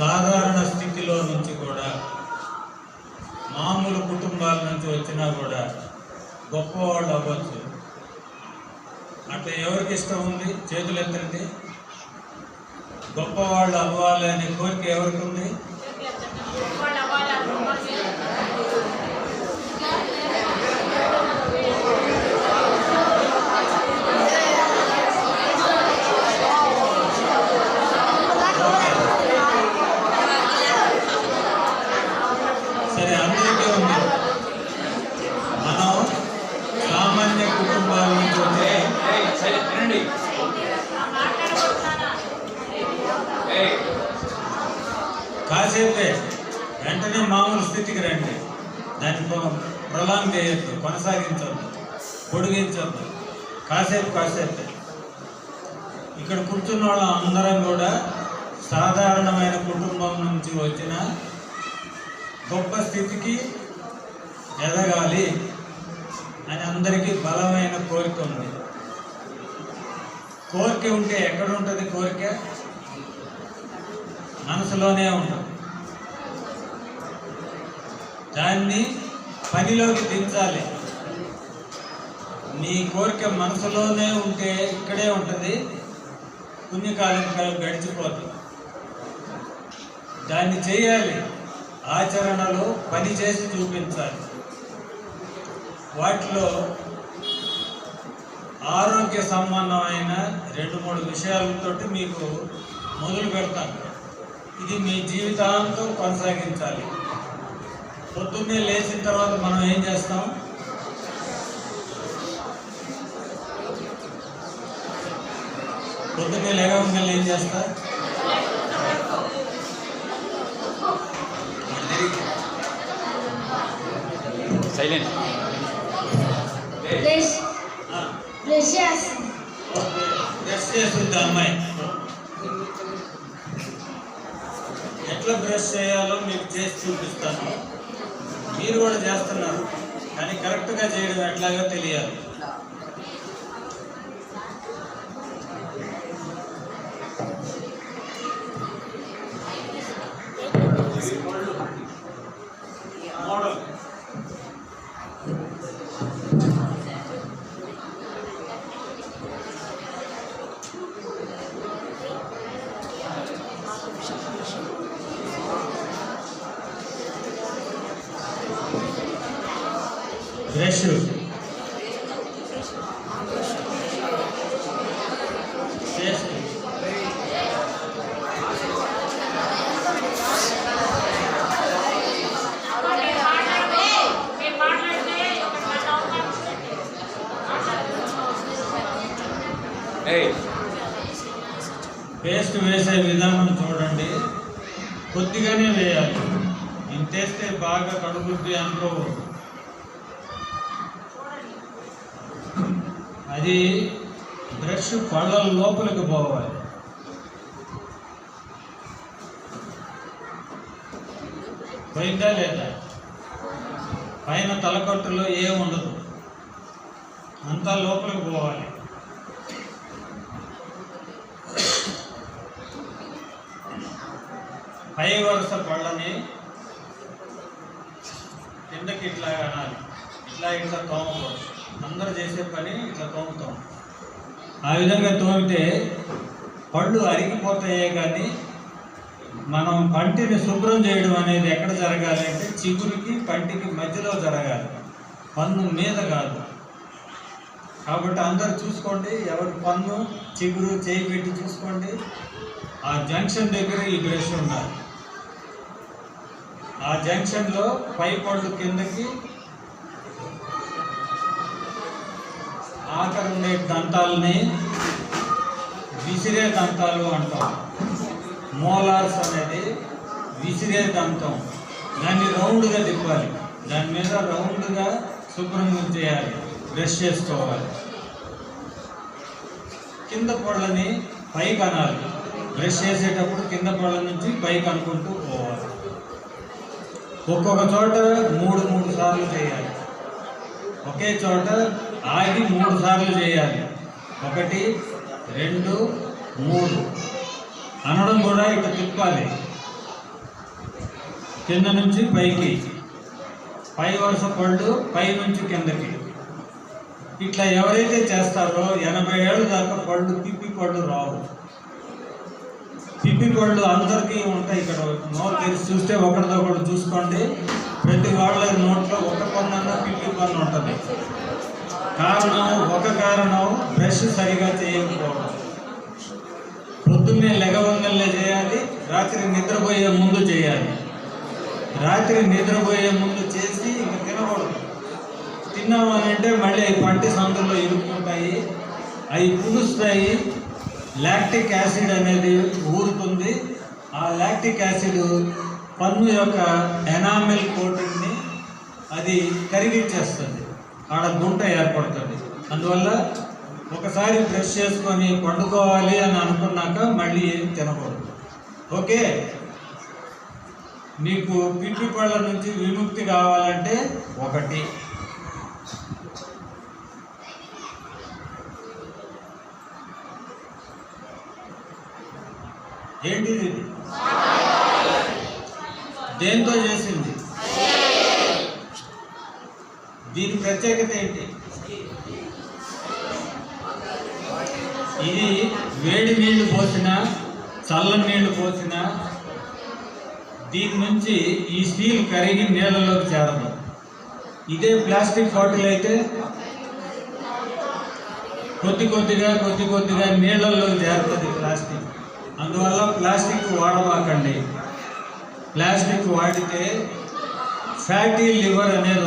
సాధారణ స్థితిలో నుంచి కూడా మామూలు కుటుంబాల నుంచి వచ్చినా కూడా గొప్పవాళ్ళు అవ్వచ్చు. అట్లా ఎవరికి ఇష్టం ఉంది? చేతులు ఎత్తండి. గొప్పవాళ్ళు అవ్వాలి అనే కోరిక ఎవరికి ఉంది సరే అందరికీ ఉంది మనం సామాన్య కుటుంబాల నుంచి వచ్చే ఏయ్, సరే, వినండి. ఏయ్, కాసేపే వెంటనే మామూలు స్థితికి రండి. దాన్ని ప్రలాంగ్ చేయొద్దు కొనసాగించొద్దు పొడిగించొద్దు. కాసేపు కాసేపే. ఇక్కడ కూర్చున్న వాళ్ళ అందరం కూడా సాధారణమైన కుటుంబం నుంచి వచ్చిన గొప్ప స్థితికి ఎదగాలి అని అందరికీ బలమైన కోరిక ఉంది. కోరిక ఉంటే ఎక్కడ ఉంటుంది కోరిక? మనసులోనే ఉంటుంది దాన్ని పనిలోకి దించాలి. నీ కోరిక మనసులోనే ఉంటే ఇక్కడే ఉంటుంది. పుణ్యకాలం కాలం గడిచిపోతుంది దాన్ని చేయాలి. ఆచరణలో పని చేసి చూపించాలి. వాటిలో ఆరోగ్య సంబంధమైన రెండు మూడు విషయాలతోటి మీకు మొదలు పెడతాను. ఇది మీ జీవితాంతం కొనసాగించాలి. పొద్దున్నే లేచిన తర్వాత మనం ఏం చేస్తాం? పొద్దున్నే లేవగానే ఏం చేస్తా సైలెంట్. ఏయ్, బ్రష్. ఆ, బ్రష్ చేస్తాం. ఓకే. బ్రష్ చేస్తుంది అమ్మాయి. ఎట్లా బ్రష్ చేయాలో మీకు చేసి చూపిస్తాను. మీరు కూడా చేస్తున్నారు. కానీ కరెక్ట్గా చేయడం ఎట్లాగో తెలియాలి. మోడల్ ఏయ్, పేస్ట్ వేసే విధానం చూడండి. కొద్దిగానే వేయాలి. ఇంతేస్తే బాగా కడుగుద్ది అనుకోవద్దు అది బ్రష్ పళ్ళ లోపలికి పోవాలి. పోయిందా లేదా? పైన తలకట్టులో ఏముండదు అంతా లోపలికి పోవాలి. పై వరుస పళ్ళని కిందకి ఇట్లా అనాలి. ఇట్లా ఇట్లా తోమకూడదు అందరూ చేసే పని ఇట్లా తోముతాం. ఆ విధంగా తోమితే పళ్ళు అరిగిపోతాయే కానీ మనం పంటిని శుభ్రం చేయడం అనేది ఎక్కడ జరగాలి అంటే చిగురికి పంటికి మధ్యలో జరగాలి. పన్ను మీద కాదు. కాబట్టి అందరు చూసుకోండి ఎవరి పన్ను చిగురు చేయి పెట్టి చూసుకోండి. ఆ జంక్షన్ దగ్గర ఈ బ్రష్ ఉండాలి. ఆ జంక్షన్లో పై పళ్ళు కిందకి ఆఖరి ఉండే దంతాలని విసిరే దంతాలు అంటాం. మోలార్స్ అనేది విసిరే దంతం. దాన్ని రౌండ్గా తిప్పాలి. దాని మీద రౌండ్గా శుభ్రంగా చేయాలి బ్రష్ చేసుకోవాలి. కింద పొడలని పైకి అనాలి. బ్రష్ చేసేటప్పుడు కింద పొడల నుంచి పైకి అనుకుంటూ పోవాలి. ఒక్కొక్క చోట మూడు మూడు సార్లు చేయాలి. ఒకే చోట ఆగి మూడు సార్లు చేయాలి. ఒకటి రెండు మూడు. అనడం కూడా ఇట్లా తిప్పాలి. కింద నుంచి పైకి. పై వరుస పళ్ళు పై నుంచి కిందకి. ఇట్లా ఎవరైతే చేస్తారో ఎనభై ఏళ్ళు దాకా పళ్ళు తిప్పి పళ్ళు రావు. తిప్పి పళ్ళు అందరికీ ఉంటాయి ఇక్కడ. నోట్ తెరిచి చూస్తే ఒకటి చూసుకోండి. ప్రతి వాళ్ళ నోట్లో ఒక పన్ను పిప్పి పన్ను ఉంటుంది. కారణం ఒక కారణం బ్రష్ సరిగా చేయకపోవడం. పొద్దున్నే లెగవంగల్లే చేయాలి రాత్రి నిద్రపోయే ముందు చేయాలి. రాత్రి నిద్రపోయే ముందు చేసి ఇంక తినకూడదు. తిన్నాము అని అంటే మళ్ళీ అవి పంటి సందులో ఇరుక్కుంటాయి అవి పులుస్తాయి. లాక్టిక్ యాసిడ్ అనేది ఊరుతుంది. ఆ లాక్టిక్ యాసిడ్ పన్ను యొక్క ఎనామిల్ కోటింగ్ని అది కరిగిచ్చేస్తుంది ఆడ గుంట ఏర్పడుతుంది. అందువల్ల ఒకసారి బ్రష్ చేసుకొని పండుకోవాలి అని అనుకున్నాక మళ్ళీ ఏం తినకూడదు. ఓకే? మీకు పిప్పి పళ్ళ నుంచి విముక్తి కావాలంటే ఒకటి. ఏంటిది దేంతో చేసింది? దీని ప్రత్యేకత ఏంటి? ఇది వేడి నీళ్ళు పోసినా చల్లని నీళ్ళు పోసిన దీని నుంచి ఈ స్టీల్ కరిగి నీళ్ళలోకి చేరదు. ఇదే ప్లాస్టిక్ బాటిల్ అయితే కొద్ది కొద్దిగా కొద్ది కొద్దిగా నీళ్ళల్లో చేరుతుంది ప్లాస్టిక్. అందువల్ల ప్లాస్టిక్ వాడబాకండి. ప్లాస్టిక్ వాడితే ఫ్యాటీ లివర్ అనేది